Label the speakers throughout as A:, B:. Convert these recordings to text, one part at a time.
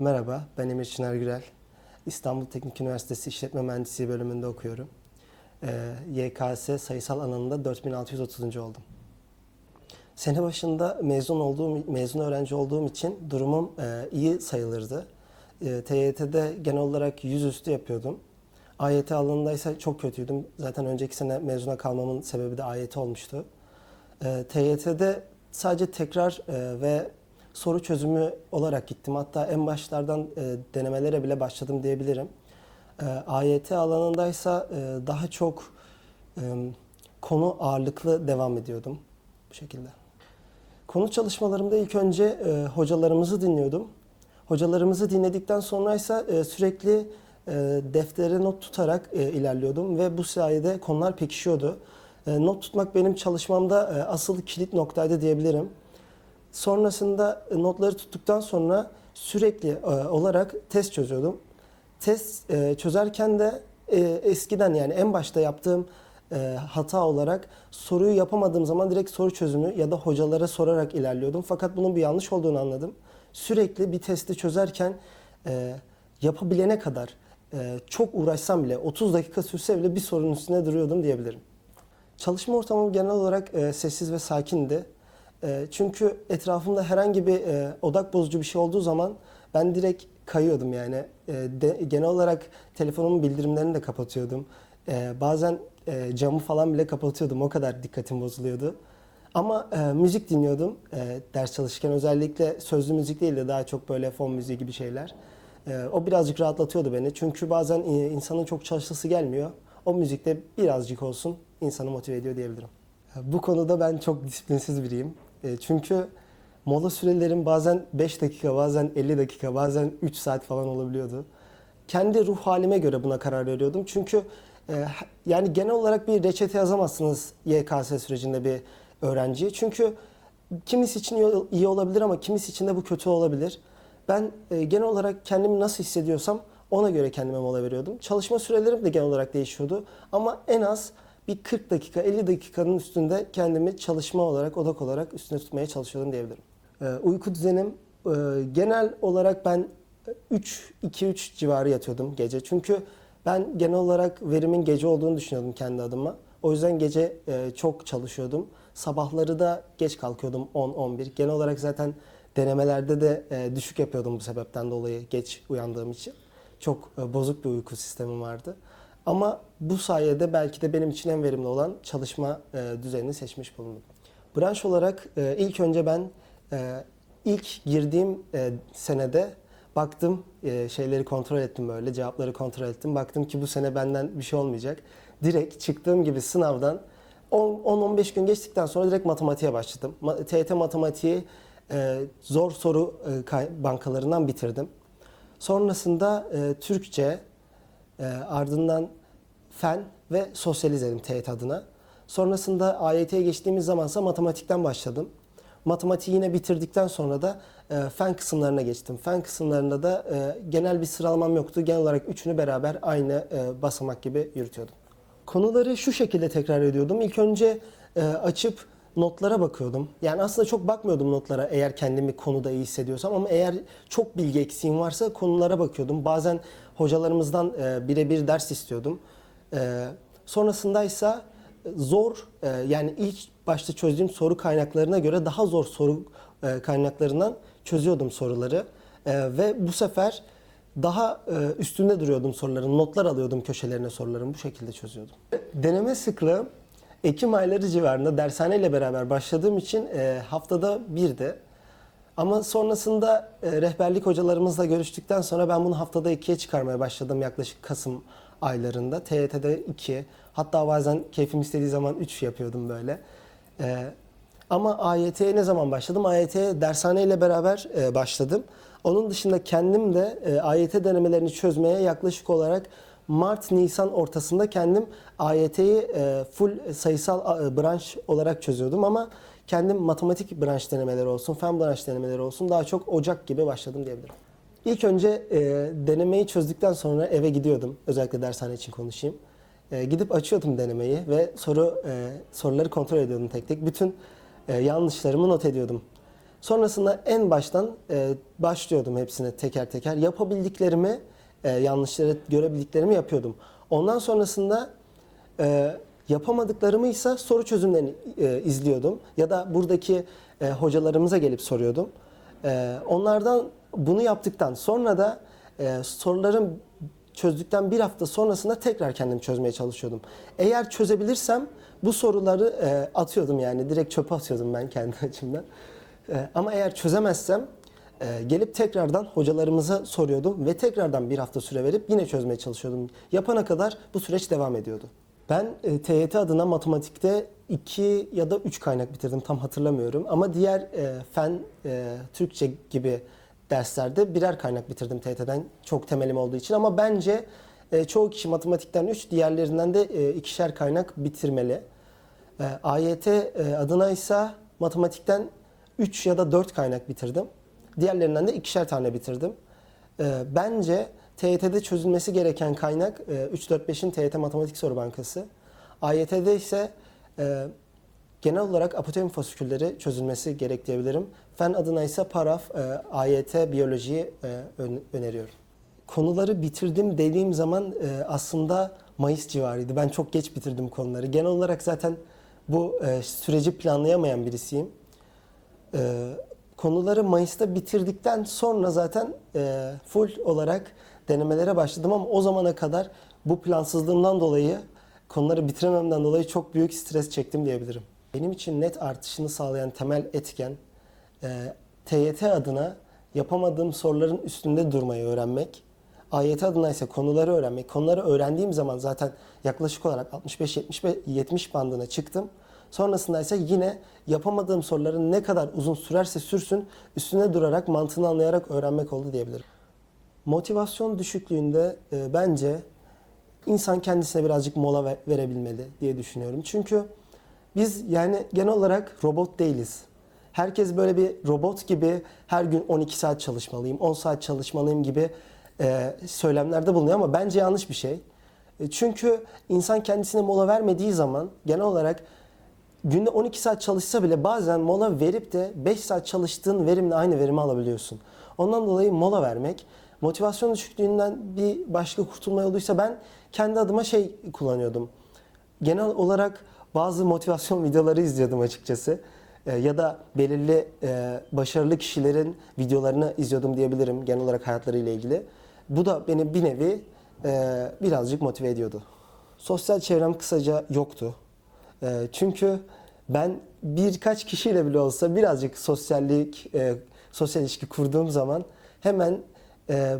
A: Merhaba, ben Emir Çınar Gürel. İstanbul Teknik Üniversitesi İşletme Mühendisliği bölümünde okuyorum. Ee, YKS sayısal alanında 4630. oldum. Sene başında mezun olduğum mezun öğrenci olduğum için durumum e, iyi sayılırdı. E, TYT'de genel olarak yüzüstü yapıyordum. AYT alanında ise çok kötüydüm. Zaten önceki sene mezuna kalmamın sebebi de AYT olmuştu. E, TYT'de sadece tekrar ve soru çözümü olarak gittim. Hatta en başlardan e, denemelere bile başladım diyebilirim. E, AYT alanındaysa e, daha çok e, konu ağırlıklı devam ediyordum bu şekilde. Konu çalışmalarımda ilk önce e, hocalarımızı dinliyordum. Hocalarımızı dinledikten sonra ise e, sürekli e, deftere not tutarak e, ilerliyordum ve bu sayede konular pekişiyordu. E, not tutmak benim çalışmamda e, asıl kilit noktaydı diyebilirim. Sonrasında e, notları tuttuktan sonra sürekli e, olarak test çözüyordum. Test e, çözerken de eskiden yani en başta yaptığım hata olarak soruyu yapamadığım zaman direkt soru çözümü ya da hocalara sorarak ilerliyordum. Fakat bunun bir yanlış olduğunu anladım. Sürekli bir testi çözerken yapabilene kadar çok uğraşsam bile 30 dakika sürse bile bir sorunun üstüne duruyordum diyebilirim. Çalışma ortamım genel olarak sessiz ve sakindi. E, çünkü etrafımda herhangi bir e, odak bozucu bir şey olduğu zaman ben direkt kayıyordum yani. E, de, genel olarak telefonumun bildirimlerini de kapatıyordum. E, bazen e, camı falan bile kapatıyordum. O kadar dikkatim bozuluyordu. Ama e, müzik dinliyordum e, ders çalışırken. Özellikle sözlü müzik değil de daha çok böyle fon müziği gibi şeyler. E, o birazcık rahatlatıyordu beni. Çünkü bazen e, insanın çok çalışması gelmiyor. O müzikte birazcık olsun insanı motive ediyor diyebilirim. Bu konuda ben çok disiplinsiz biriyim. E, çünkü mola sürelerim bazen 5 dakika, bazen 50 dakika, bazen 3 saat falan olabiliyordu. Kendi ruh halime göre buna karar veriyordum. Çünkü e, yani genel olarak bir reçete yazamazsınız YKS sürecinde bir öğrenciye. Çünkü kimisi için iyi- olabilir ama kimisi için de bu kötü olabilir. Ben e, genel olarak kendimi nasıl hissediyorsam ona göre kendime mola veriyordum. Çalışma sürelerim de genel olarak değişiyordu. Ama en az bir 40 dakika, 50 dakikanın üstünde kendimi çalışma olarak, odak olarak üstüne tutmaya çalışıyordum diyebilirim. Ee, uyku düzenim e, genel olarak ben 3 2-3 civarı yatıyordum gece. Çünkü ben genel olarak verimin gece olduğunu düşünüyordum kendi adıma. O yüzden gece e, çok çalışıyordum. Sabahları da geç kalkıyordum 10-11. Genel olarak zaten denemelerde de e, düşük yapıyordum bu sebepten dolayı geç uyandığım için. Çok e, bozuk bir uyku sistemim vardı. Ama bu sayede belki de benim için en verimli olan çalışma e, düzenini seçmiş bulundum. Branş olarak e, ilk önce ben e, ilk girdiğim e, senede baktım e, şeyleri kontrol ettim böyle cevapları kontrol ettim. Baktım ki bu sene benden bir şey olmayacak. Direkt çıktığım gibi sınavdan 10-15 gün geçtikten sonra direkt matematiğe başladım. Ma- TYT matematiği e, zor soru e, bankalarından bitirdim. Sonrasında e, Türkçe, e, ardından fen ve sosyal izledim TYT adına. Sonrasında AYT'ye geçtiğimiz zamansa matematikten başladım. Matematiği yine bitirdikten sonra da e, fen kısımlarına geçtim. Fen kısımlarında da e, genel bir sıralamam yoktu. Genel olarak üçünü beraber aynı e, basamak gibi yürütüyordum. Konuları şu şekilde tekrar ediyordum. İlk önce e, açıp notlara bakıyordum. Yani aslında çok bakmıyordum notlara eğer kendimi konuda iyi hissediyorsam ama eğer çok bilgi eksiğim varsa konulara bakıyordum. Bazen hocalarımızdan e, birebir ders istiyordum. E, sonrasındaysa zor e, yani ilk başta çözdüğüm soru kaynaklarına göre daha zor soru e, kaynaklarından çözüyordum soruları. E, ve bu sefer daha e, üstünde duruyordum soruların. Notlar alıyordum köşelerine soruların. Bu şekilde çözüyordum. Deneme sıklığı Ekim ayları civarında dershaneyle beraber başladığım için e, haftada birdi. Ama sonrasında e, rehberlik hocalarımızla görüştükten sonra ben bunu haftada ikiye çıkarmaya başladım yaklaşık Kasım aylarında. TYT'de iki, hatta bazen keyfim istediği zaman üç yapıyordum böyle. E, ama AYT'ye ne zaman başladım? AYT'ye dershaneyle beraber e, başladım. Onun dışında kendim de e, AYT denemelerini çözmeye yaklaşık olarak Mart-Nisan ortasında kendim AYT'yi e, full sayısal e, branş olarak çözüyordum ama kendim matematik branş denemeleri olsun, fen branş denemeleri olsun daha çok Ocak gibi başladım diyebilirim. İlk önce e, denemeyi çözdükten sonra eve gidiyordum. Özellikle dershane için konuşayım. E, gidip açıyordum denemeyi ve soru e, soruları kontrol ediyordum tek tek. Bütün e, yanlışlarımı not ediyordum. Sonrasında en baştan e, başlıyordum hepsine teker teker. Yapabildiklerimi, e, yanlışları görebildiklerimi yapıyordum. Ondan sonrasında e, yapamadıklarımı ise soru çözümlerini e, izliyordum. Ya da buradaki e, hocalarımıza gelip soruyordum. E, onlardan bunu yaptıktan sonra da e, soruların çözdükten bir hafta sonrasında tekrar kendim çözmeye çalışıyordum. Eğer çözebilirsem bu soruları e, atıyordum yani direkt çöpe atıyordum ben kendi açımdan. E, ama eğer çözemezsem e, gelip tekrardan hocalarımıza soruyordum ve tekrardan bir hafta süre verip yine çözmeye çalışıyordum. Yapana kadar bu süreç devam ediyordu. Ben e, TYT adına matematikte 2 ya da 3 kaynak bitirdim tam hatırlamıyorum. Ama diğer e, fen, e, Türkçe gibi derslerde birer kaynak bitirdim TYT'den çok temelim olduğu için. Ama bence e, çoğu kişi matematikten 3, diğerlerinden de e, ikişer kaynak bitirmeli. E, AYT e, adına ise matematikten 3 ya da 4 kaynak bitirdim. Diğerlerinden de ikişer tane bitirdim. E, bence TYT'de çözülmesi gereken kaynak e, 3-4-5'in TYT Matematik Soru Bankası. AYT'de ise e, genel olarak apotem fasikülleri çözülmesi gerek diyebilirim. Fen adına ise paraf, e, AYT, biyolojiyi e, ön- öneriyorum. Konuları bitirdim dediğim zaman e, aslında Mayıs civarıydı. Ben çok geç bitirdim konuları. Genel olarak zaten bu e, süreci planlayamayan birisiyim. E, konuları Mayıs'ta bitirdikten sonra zaten e, full olarak denemelere başladım ama o zamana kadar bu plansızlığımdan dolayı konuları bitirememden dolayı çok büyük stres çektim diyebilirim. Benim için net artışını sağlayan temel etken e, TYT adına yapamadığım soruların üstünde durmayı öğrenmek. AYT adına ise konuları öğrenmek. Konuları öğrendiğim zaman zaten yaklaşık olarak 65-70 bandına çıktım. Sonrasında ise yine yapamadığım soruların ne kadar uzun sürerse sürsün üstüne durarak mantığını anlayarak öğrenmek oldu diyebilirim. Motivasyon düşüklüğünde e, bence insan kendisine birazcık mola ve- verebilmeli diye düşünüyorum. Çünkü biz yani genel olarak robot değiliz. Herkes böyle bir robot gibi her gün 12 saat çalışmalıyım, 10 saat çalışmalıyım gibi e, söylemlerde bulunuyor ama bence yanlış bir şey. E, çünkü insan kendisine mola vermediği zaman genel olarak günde 12 saat çalışsa bile bazen mola verip de 5 saat çalıştığın verimle aynı verimi alabiliyorsun. Ondan dolayı mola vermek, motivasyon düşüklüğünden bir başka kurtulma yoluysa ben kendi adıma şey kullanıyordum. Genel olarak bazı motivasyon videoları izliyordum açıkçası. Ee, ya da belirli e, başarılı kişilerin videolarını izliyordum diyebilirim genel olarak hayatlarıyla ilgili. Bu da beni bir nevi e, birazcık motive ediyordu. Sosyal çevrem kısaca yoktu. E, çünkü ben birkaç kişiyle bile olsa birazcık sosyallik, sosyal ilişki kurduğum zaman hemen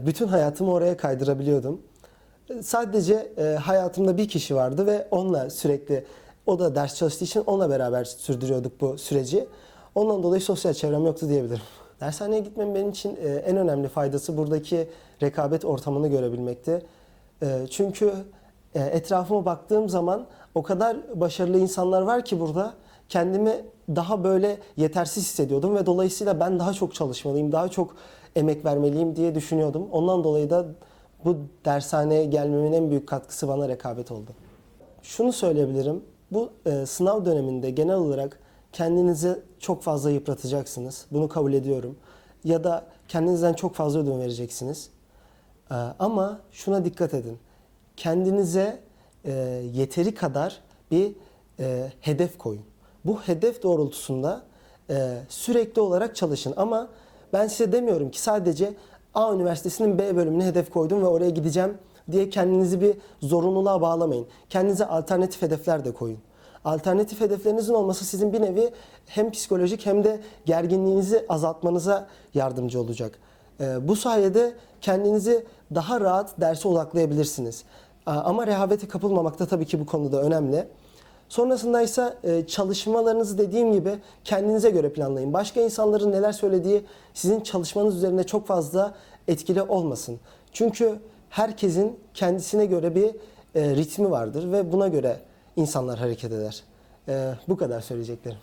A: bütün hayatımı oraya kaydırabiliyordum. Sadece hayatımda bir kişi vardı ve onunla sürekli o da ders çalıştığı için onunla beraber sürdürüyorduk bu süreci. Ondan dolayı sosyal çevrem yoktu diyebilirim. Dershaneye gitmem benim için e, en önemli faydası buradaki rekabet ortamını görebilmekti. E, çünkü e, etrafıma baktığım zaman o kadar başarılı insanlar var ki burada kendimi daha böyle yetersiz hissediyordum ve dolayısıyla ben daha çok çalışmalıyım, daha çok emek vermeliyim diye düşünüyordum. Ondan dolayı da bu dershaneye gelmemin en büyük katkısı bana rekabet oldu. Şunu söyleyebilirim. Bu e, sınav döneminde genel olarak kendinizi çok fazla yıpratacaksınız. Bunu kabul ediyorum. Ya da kendinizden çok fazla ödün vereceksiniz. E, ama şuna dikkat edin. Kendinize e, yeteri kadar bir e, hedef koyun. Bu hedef doğrultusunda e, sürekli olarak çalışın. Ama ben size demiyorum ki sadece A Üniversitesi'nin B bölümüne hedef koydum ve oraya gideceğim diye kendinizi bir zorunluluğa bağlamayın. Kendinize alternatif hedefler de koyun. Alternatif hedeflerinizin olması sizin bir nevi hem psikolojik hem de gerginliğinizi azaltmanıza yardımcı olacak. Ee, bu sayede kendinizi daha rahat derse odaklayabilirsiniz. Aa, Ama rehavete kapılmamak da tabii ki bu konuda önemli. Sonrasında ise e, çalışmalarınızı dediğim gibi kendinize göre planlayın. Başka insanların neler söylediği sizin çalışmanız üzerine çok fazla etkili olmasın. Çünkü herkesin kendisine göre bir e, ritmi vardır ve buna göre insanlar hareket eder. E, bu kadar söyleyeceklerim.